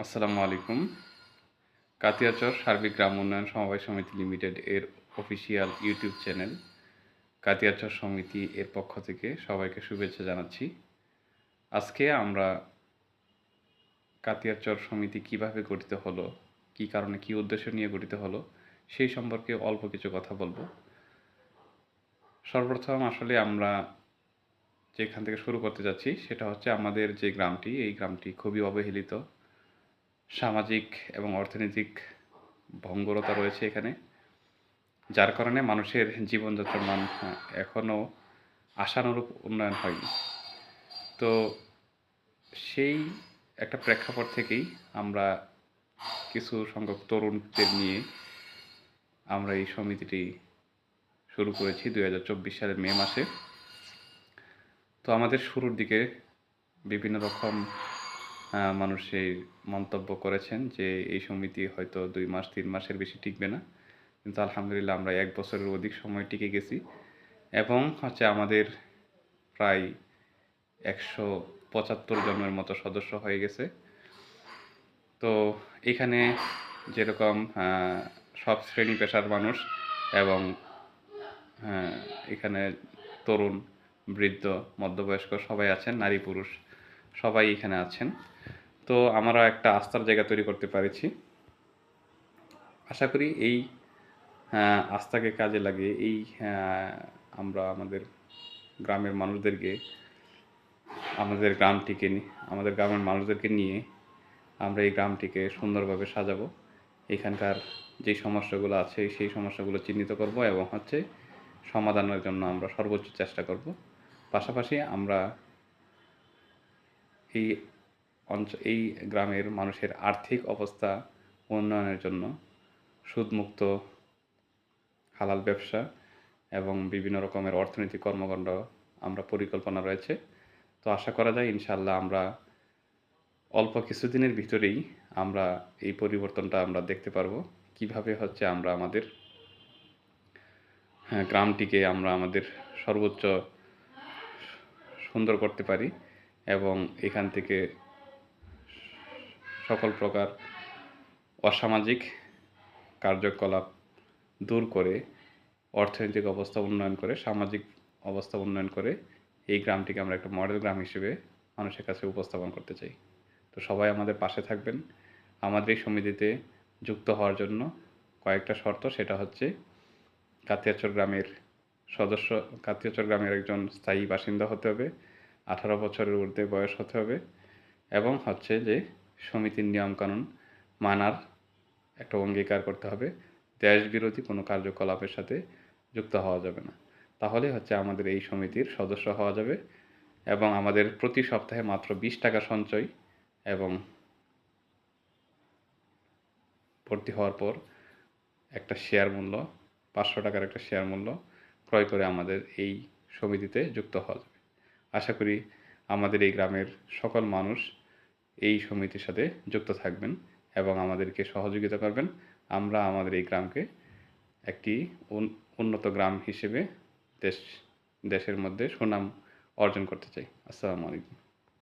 আসসালামু আলাইকুম। কাতিয়াচর সার্বিক গ্রাম উন্নয়ন সমবায় সমিতি লিমিটেড এর অফিসিয়াল ইউটিউব চ্যানেল কাতিয়াচর সমিতি এর পক্ষ থেকে সবাইকে শুভেচ্ছা জানাচ্ছি। আজকে আমরা কাতিয়াচর সমিতি কীভাবে গঠিত হলো, কি কারণে, কি উদ্দেশ্য নিয়ে গঠিত হলো, সেই সম্পর্কে অল্প কিছু কথা বলব। সর্বপ্রথম আসলে আমরা যেখান থেকে শুরু করতে যাচ্ছি, সেটা হচ্ছে আমাদের যে গ্রামটি, এই গ্রামটি খুবই অবহেলিত। সামাজিক এবং অর্থনৈতিক ভঙ্গুরতা রয়েছে এখানে, যার কারণে মানুষের জীবনযাত্রার মান এখনও আশানুরূপ উন্নয়ন হয়নি। তো সেই একটা প্রেক্ষাপট থেকেই আমরা কিছু সংখ্যক তরুণদের নিয়ে আমরা এই সমিতিটি শুরু করেছি দুই হাজার চব্বিশ সালের মে মাসে। তো আমাদের শুরুর দিকে বিভিন্ন রকম মানুষ এই মন্তব্য করেছেন যে এই সমিতি হয়তো দুই মাস, তিন মাসের বেশি টিকবে না। কিন্তু আলহামদুলিল্লাহ আমরা এক বছরের অধিক সময় টিকে গেছি। এবং হচ্ছে আমাদের প্রায় একশো পঁচাত্তর জনের মতো সদস্য হয়ে গেছে। তো এখানে যেরকম সব শ্রেণি পেশার মানুষ এবং এখানে তরুণ, বৃদ্ধ, মধ্যবয়স্ক সবাই আছেন, নারী, পুরুষ। সবাই এখানে আছেন। তো আমরা একটা আস্থার জায়গা তৈরি করতে পেরেছি। আশা করি এই আস্থাকে কাজে লাগিয়ে এই আমরা আমাদের গ্রামের মানুষদেরকে, আমাদের গ্রামটিকে আমাদের গ্রামের মানুষদেরকে নিয়ে আমরা এই গ্রামটিকে সুন্দরভাবে সাজাবো। এখানকার যে সমস্যাগুলো আছে, সেই সমস্যাগুলো চিহ্নিত করব এবং হচ্ছে সমাধানের জন্য আমরা সর্বোচ্চ চেষ্টা করব। পাশাপাশি আমরা এই অঞ্চ এই গ্রামের মানুষের আর্থিক অবস্থা উন্নয়নের জন্য সুদমুক্ত হালাল ব্যবসা এবং বিভিন্ন রকমের অর্থনৈতিক কর্মকাণ্ড আমরা পরিকল্পনা রয়েছে। তো আশা করা যায় ইনশাল্লাহ আমরা অল্প কিছুদিনের ভিতরেই আমরা এই পরিবর্তনটা আমরা দেখতে পারব। কীভাবে হচ্ছে আমরা আমাদের হ্যাঁ, গ্রামটিকে আমরা আমাদের সর্বোচ্চ সুন্দর করতে পারি। এবং এখান থেকে সকল প্রকার অসামাজিক কার্যকলাপ দূর করে অর্থনৈতিক অবস্থা উন্নয়ন করে, সামাজিক অবস্থা উন্নয়ন করে এই গ্রামটিকে আমরা একটা মডেল গ্রাম হিসেবে মানুষের কাছে উপস্থাপন করতে চাই। তো সবাই আমাদের পাশে থাকবেন। আমাদের এই সমিতিতে যুক্ত হওয়ার জন্য কয়েকটা শর্ত, সেটা হচ্ছে কাতিয়াচর গ্রামের সদস্য, কাতিয়াচর গ্রামের একজন স্থায়ী বাসিন্দা হতে হবে। আঠারো বছরের ঊর্ধ্বে বয়স হতে হবে এবং হচ্ছে যে সমিতির নিয়মকানুন মানার একটা অঙ্গীকার করতে হবে। দেশ বিরোধী কোনো কার্যকলাপের সাথে যুক্ত হওয়া যাবে না। তাহলে হচ্ছে আমাদের এই সমিতির সদস্য হওয়া যাবে এবং আমাদের প্রতি সপ্তাহে মাত্র বিশ টাকা সঞ্চয় এবং ভর্তি হওয়ার পর একটা শেয়ার মূল্য, পাঁচশো টাকার একটা শেয়ার মূল্য ক্রয় করে আমাদের এই সমিতিতে যুক্ত হওয়া আশা করি আমাদের এই গ্রামের সকল মানুষ এই সমিতির সাথে যুক্ত থাকবেন এবং আমাদেরকে সহযোগিতা করবেন। আমরা আমাদের এই গ্রামকে একটি উন- উন্নত গ্রাম হিসেবে দেশ, দেশের মধ্যে সুনাম অর্জন করতে চাই। আসসালামু আলাইকুম।